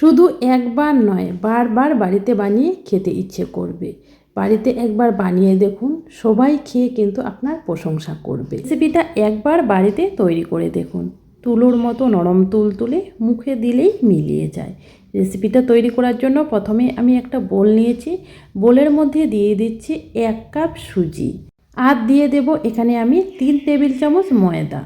শুধু একবার নয়, বারবার বাড়িতে বানিয়ে খেতে ইচ্ছে করবে। বাড়িতে একবার বানিয়ে দেখুন, সবাই খেয়ে কিন্তু আপনার প্রশংসা করবে। রেসিপিটা একবার বাড়িতে তৈরি করে দেখুন। তুলোর মতো নরম তুল তুলে মুখে দিলেই মিলিয়ে যায়। রেসিপিটা তৈরি করার জন্য প্রথমে আমি একটা বোল নিয়েছি। বোলের মধ্যে দিয়ে দিচ্ছি এক কাপ সুজি। আর দিয়ে দেব এখানে আমি তিন টেবিল চামচ ময়দা।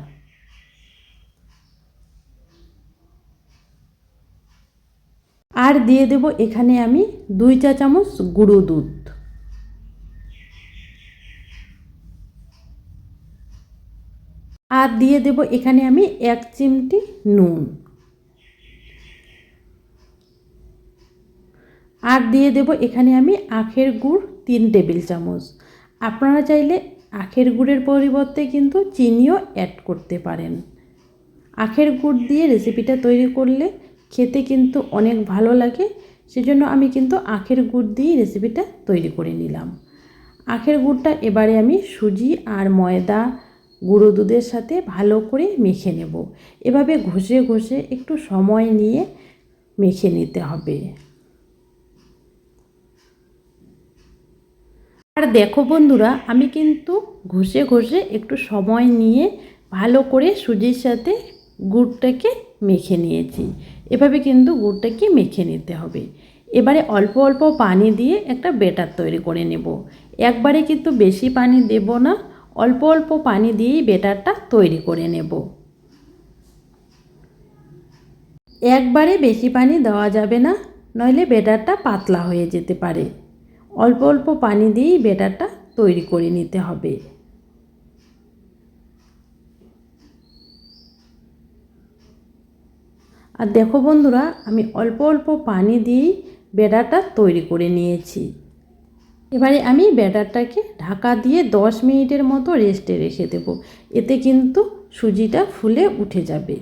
আর দিয়ে দেব এখানে আমি দুই চা চামচ গুঁড়ো দুধ। আর দিয়ে দেব এখানে আমি এক চিমটি নুন। আর দিয়ে দেব এখানে আমি আখের গুড় তিন টেবিল চামচ। আপনারা চাইলে আখের গুড়ের পরিবর্তে কিন্তু চিনিও অ্যাড করতে পারেন। আখের গুড় দিয়ে রেসিপিটা তৈরি করলে খেতে কিন্তু অনেক ভালো লাগে। সেজন্য আমি কিন্তু আখের গুড় দিয়েই রেসিপিটা তৈরি করে নিলাম। আখের গুড়টা এবারে আমি সুজি আর ময়দা, গুঁড়ো দুধের সাথে ভালো করে মেখে নেব। এভাবে ঘষে ঘষে একটু সময় নিয়ে মেখে নিতে হবে। আর দেখো বন্ধুরা, আমি কিন্তু ঘষে ঘষে একটু সময় নিয়ে ভালো করে সুজির সাথে গুড়টাকে মেখে নিয়েছি। এভাবে কিন্তু গুড়টাকে মেখে নিতে হবে। এবারে অল্প অল্প পানি দিয়ে একটা বেটার তৈরি করে নেব। একবারে কিন্তু বেশি পানি দেব না, অল্প অল্প পানি দিয়েই বেটারটা তৈরি করে নেব। একবারে বেশি পানি দেওয়া যাবে না, নইলে বেটারটা পাতলা হয়ে যেতে পারে। অল্প অল্প পানি দিয়েই বেটারটা তৈরি করে নিতে হবে। আর দেখো বন্ধুরা, আমি অল্প অল্প পানি দিয়েই ব্যাটারটা তৈরি করে নিয়েছি। এবারে আমি ব্যাটারটাকে ঢাকা দিয়ে দশ মিনিটের মতো রেস্টে রেখে দেবো। এতে কিন্তু সুজিটা ফুলে উঠে যাবে।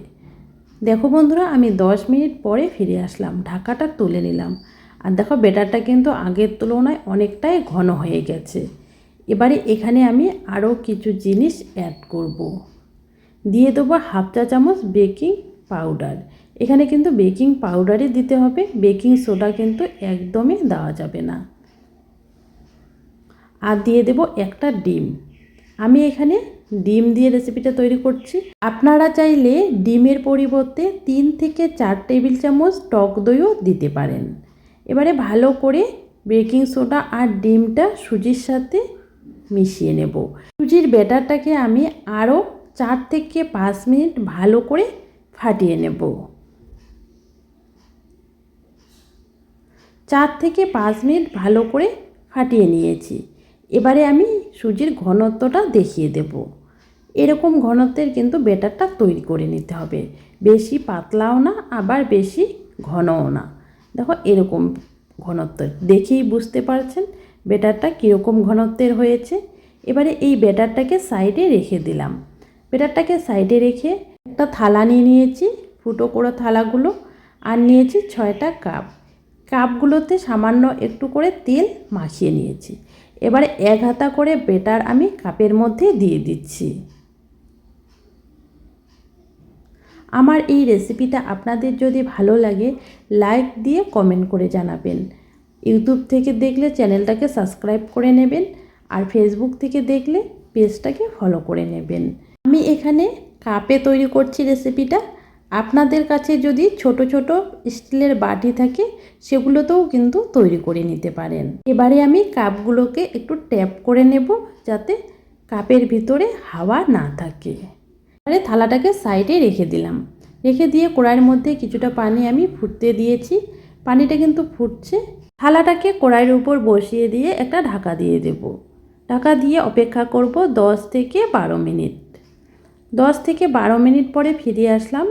দেখো বন্ধুরা, আমি দশ মিনিট পরে ফিরে আসলাম, ঢাকাটা তুলে নিলাম। আর দেখো, ব্যাটারটা কিন্তু আগের তুলনায় অনেকটাই ঘন হয়ে গেছে। এবারে এখানে আমি আরও কিছু জিনিস অ্যাড করব। দিয়ে দেবো হাফ চা চামচ বেকিং পাউডার। এখানে কিন্তু বেকিং পাউডারই দিতে হবে। বেকিং সোডা কিন্তু একদমই দেওয়া যাবে না। আর দিয়ে দেব একটা ডিম। আমি এখানে ডিম দিয়ে রেসিপিটা তৈরি করছি। আপনারা চাইলে ডিমের পরিবর্তে তিন থেকে চার টেবিল চামচ টক দইও দিতে পারেন। এবারে ভালো করে বেকিং সোডা আর ডিমটা সুজির সাথে মিশিয়ে নেব। সুজির ব্যাটারটাকে আমি আরও চার থেকে পাঁচ মিনিট ভালো করে ফাটিয়ে নেব। চার থেকে পাঁচ মিনিট ভালো করে ফাটিয়ে নিয়েছি। এবারে আমি সুজির ঘনত্বটা দেখিয়ে দেব। এরকম ঘনত্বের কিন্তু বেটারটা তৈরি করে নিতে হবে। বেশি পাতলাও না, আবার বেশি ঘনও না। দেখো এরকম ঘনত্ব, দেখেই বুঝতে পারছেন বেটারটা কীরকম ঘনত্বের হয়েছে। এবারে এই বেটারটাকে সাইডে রেখে দিলাম। বেটারটাকে সাইডে রেখে একটা থালা নিয়ে নিয়েছি, ফুটো করা থালাগুলো, আর নিয়েছি ছয়টা কাপ। কাপগুলোতে সামান্য একটু করে তেল মাখিয়ে নিয়েছি। এবারে এক হাতা করে বেটার আমি কাপের মধ্যে দিয়ে দিচ্ছি। আমার এই রেসিপিটা আপনাদের যদি ভালো লাগে, লাইক দিয়ে কমেন্ট করে জানাবেন। ইউটিউব থেকে দেখলে চ্যানেলটাকে সাবস্ক্রাইব করে নেবেন আর ফেসবুক থেকে দেখলে পেজটাকে ফলো করে নেবেন। আমি এখানে কাপে তৈরি করছি রেসিপিটা। আপনাদের কাছে যদি ছোট ছোট স্টিলের বাটি থাকে, সেগুলোতেও কিন্তু তৈরি করে নিতে পারেন। এবারে আমি কাপগুলোকে একটু ট্যাপ করে নেব, যাতে কাপের ভিতরে হাওয়া না থাকে। এবারে থালাটাকে সাইডে রেখে দিলাম। রেখে দিয়ে কড়াইয়ের মধ্যে কিছুটা পানি আমি ফুটতে দিয়েছি। পানিটা কিন্তু ফুটছে। থালাটাকে কড়াইয়ের উপর বসিয়ে দিয়ে একটা ঢাকা দিয়ে দেব। ঢাকা দিয়ে অপেক্ষা করব দশ থেকে বারো মিনিট। দশ থেকে বারো মিনিট পরে ফিরে আসলাম।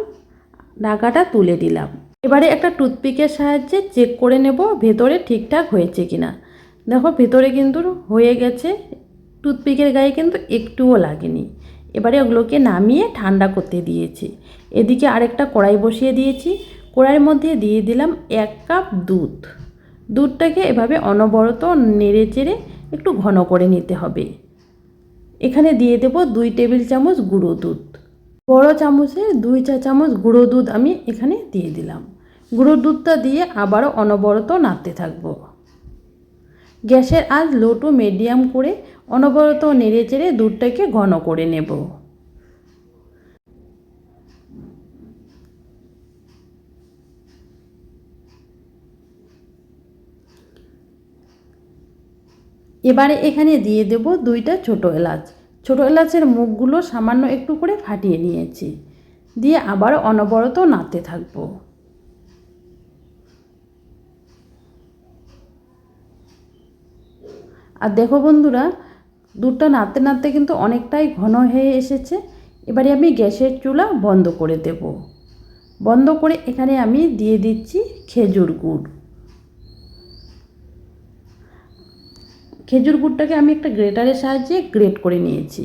ঢাকাটা তুলে দিলাম। এবারে একটা টুথপিকের সাহায্যে চেক করে নেব ভেতরে ঠিকঠাক হয়েছে কি না দেখো, ভেতরে কিন্তু হয়ে গেছে। টুথপিকের গায়ে কিন্তু একটুও লাগেনি। এবারে ওগুলোকে নামিয়ে ঠান্ডা করতে দিয়েছি। এদিকে আরেকটা কড়াই বসিয়ে দিয়েছি। কড়াইয়ের মধ্যে দিয়ে দিলাম এক কাপ দুধ। দুধটাকে এভাবে অনবরত নেড়ে চেড়ে একটু ঘন করে নিতে হবে। এখানে দিয়ে দেব দুই টেবিল চামচ গুঁড়ো দুধ। বড় চামচে দুই চা চামচ গুঁড়ো দুধ আমি এখানে দিয়ে দিলাম। গুঁড়ো দুধটা দিয়ে আবারও অনবরত নাড়তে থাকব। গ্যাসের আজ লো টু মিডিয়াম করে অনবরত নেড়ে চেড়ে দুধটাকে ঘন করে নেব। এবারে এখানে দিয়ে দেব দুইটা ছোট এলাচ। ছোট এলাচের মুখগুলো সামান্য একটু করে ফাটিয়ে নিয়েছি। দিয়ে আবার অনবরত নাড়তে থাকব। আর দেখো বন্ধুরা, দুধটা নাড়তে নাড়তে কিন্তু অনেকটাই ঘন হয়ে এসেছে। এবারে আমি গ্যাসের চুলা বন্ধ করে দেব। বন্ধ করে এখানে আমি দিয়ে দিচ্ছি খেজুর গুড়। খেজুর গুড়টাকে আমি একটা গ্রেটারের সাহায্যে গ্রেট করে নিয়েছি।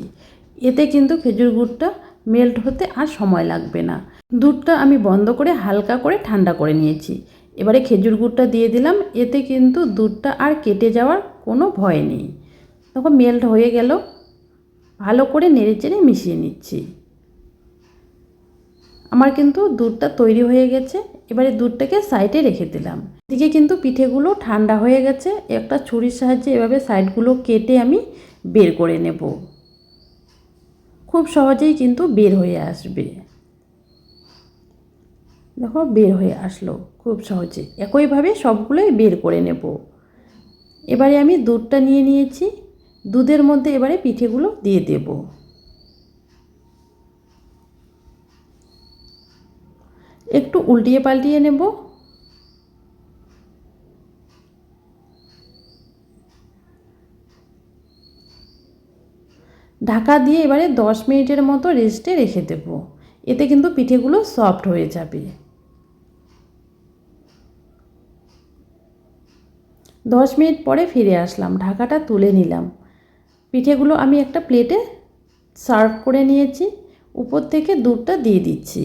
এতে কিন্তু খেজুর গুড়টা মেল্ট হতে আর সময় লাগবে না। দুধটা আমি বন্ধ করে হালকা করে ঠান্ডা করে নিয়েছি। এবারে খেজুর গুড়টা দিয়ে দিলাম, এতে কিন্তু দুধটা আর কেটে যাওয়ার কোনো ভয় নেই। তখন মেল্ট হয়ে গেল, ভালো করে নেড়ে চেড়ে মিশিয়ে নিচ্ছি। আমার কিন্তু দুধটা তৈরি হয়ে গেছে, এবারে দুধটাকে সাইডে রেখে দিলাম। এদিকে কিন্তু পিঠেগুলো ঠান্ডা হয়ে গেছে। একটা ছুরির সাহায্যে এভাবে সাইডগুলো কেটে আমি বের করে নেব। খুব সহজেই কিন্তু বের হয়ে আসবে। দেখো, বের হয়ে আসলো খুব সহজে। একইভাবে সবগুলোই বের করে নেব। এবারে আমি দুধটা নিয়ে নিয়েছি। দুধের মধ্যে এবারে পিঠেগুলো দিয়ে দেব। একটু উল্টিয়ে পাল্টিয়ে নেব। ঢাকা দিয়ে এবারে দশ মিনিটের মতো রেস্টে রেখে দেব। এতে কিন্তু পিঠেগুলো সফট হয়ে যাবে। দশ মিনিট পরে ফিরে আসলাম, ঢাকাটা তুলে নিলাম। পিঠেগুলো আমি একটা প্লেটে সার্ভ করে নিয়েছি, উপর থেকে দুধটা দিয়ে দিচ্ছি।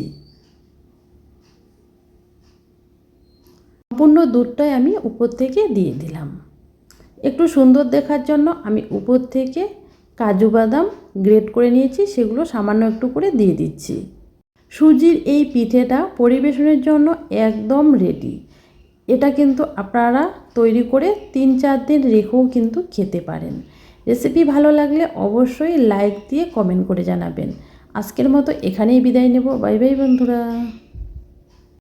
সম্পূর্ণ দুধটাই আমি উপর থেকে দিয়ে দিলাম। একটু সুন্দর দেখার জন্য আমি উপর থেকে কাজু বাদাম গ্রেট করে নিয়েছি, সেগুলো সামান্য একটু করে দিয়ে দিচ্ছি। সুজির এই পিঠেটা পরিবেশনের জন্য একদম রেডি এটা কিন্তু আপনারা তৈরি করে তিন চার দিন রেখেও কিন্তু খেতে পারেন। রেসিপি ভালো লাগলে অবশ্যই লাইক দিয়ে কমেন্ট করে জানাবেন। আজকের মতো এখানেই বিদায় নেব। বাই বাই বন্ধুরা।